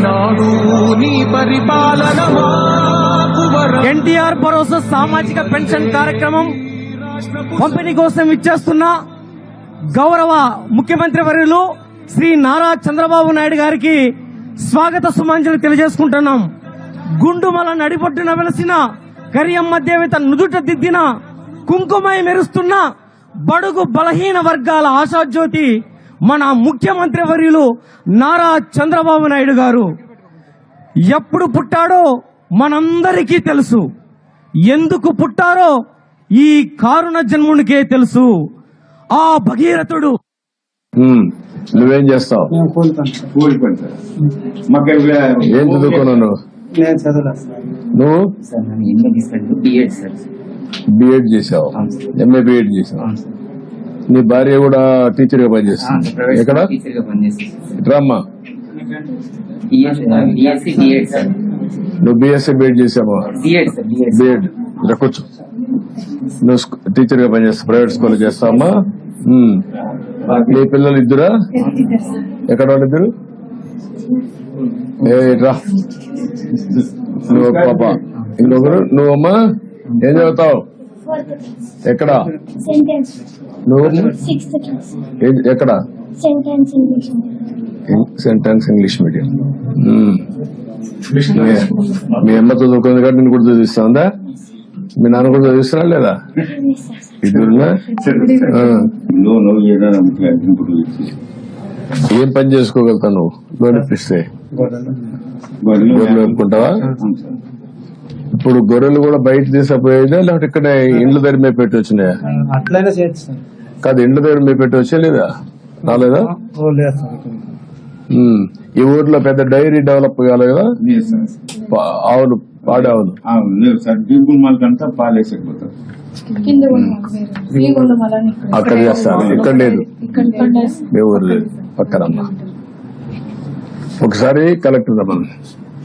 ఈనాడు నీ పరిపాలన ఎన్టీఆర్ భరోసా సామాజిక పెన్షన్ కార్యక్రమం పంపిణీ కోసం ఇచ్చేస్తున్న గౌరవ ముఖ్యమంత్రి వర్యులు శ్రీ నారా చంద్రబాబు నాయుడు గారికి స్వాగత సుమాంజలు తెలియజేసుకుంటున్నాం. గుండుమల నడిపొట్టున వెలసిన కరియమ్మ దేవత నుదుట దిద్దిన కుంకుమై మెరుస్తున్న బడుగు బలహీన వర్గాల ఆశాజ్యోతి మన ముఖ్యమంత్రి వర్యులు నారా చంద్రబాబు నాయుడు గారు ఎప్పుడు పుట్టాడో మనందరికీ తెలుసు. ఎందుకు పుట్టారో ఈ కారుణ జన్మునికే తెలుసు. ఆ భగీరథుడు నువ్వేం చేస్తావు? ఏం చదువుకున్నావు నువ్వు? బిఎడ్ చేసావు. ఎంఏ బిఎడ్ చేసావు నీ భార్య కూడా టీచర్గా పనిచేస్తుంది. ఎక్కడ? రామ్మా నువ్వు బిఎస్సీ బిఎడ్ చేసావా? బిఎడ్ ఇలా కూర్చో. నువ్వు టీచర్గా పనిచేస్తావు ప్రైవేట్ స్కూల్ చేస్తావమ్మా? ఉమ్. నీ పిల్లలు ఇద్దరా? ఎక్కడ వాళ్ళు ఇద్దరు? ఏ రా. నువ్వు పాప. ఇంకొకరు? నువ్వమ్మా? ఏం చదువుతావు? ఎక్కడ? ఎక్కడ? Sentence English sentence English medium. మీ- అమ్మ చదువుకుంది కాబట్టి నేను కూడా చదివిస్తుందా? మీ నాన్న కూడా చదివిస్తున్నా లేదా? ఏం పని చేసుకోగలుగుతావు నువ్వు? లోన్ ఇప్పిస్తే గొడవలు బడులు ఇప్పుడు గొర్రెలు కూడా బయట తీసుకుపోయేదా? లేకపోతే ఇక్కడ ఇండ్ల దగ్గర మేము పెట్టి వచ్చినాయా? కాదు ఇండ్ల దగ్గర మేము పెట్టి వచ్చా లేదా రాలేదా. ఈ ఊర్లో పెద్ద డైరీ డెవలప్ కాలేదు? ఆవులు పాడి ఆవులు ఇక్కడ అక్కడ చేస్తారు. ఇక్కడ లేదు. ఇక్కడ మీ ఊరు లేదు. పక్కనమ్మా ఒకసారి కలెక్టర్ రమ్మను.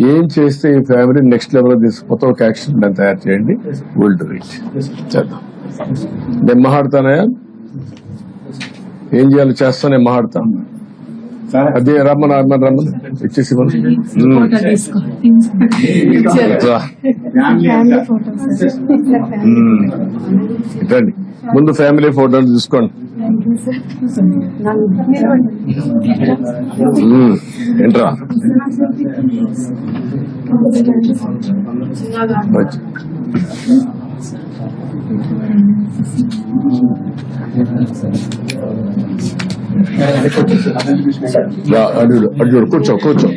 ఏం చేస్తే ఈ ఫ్యామిలీ నెక్స్ట్ లెవెల్ తీసుకుపోతే ఒక యాక్షన్ ప్లాన్ తయారు చేయండి. విల్ డూ ఇట్ చేద్దాం. నేను మాట్లాడతానయా ఏం చేయాలో? చేస్తా నేను మాట్లాడతాను సార్ అదే రమ్మని రమ్మని రమ్మని. ఇచ్చేసి. రండి ముందు ఫ్యామిలీ ఫోటోలు తీసుకోండి. ఏంట్రా? వచ్చి. రా, అటు చూడు, అటు చూడు కూర్చో కూర్చో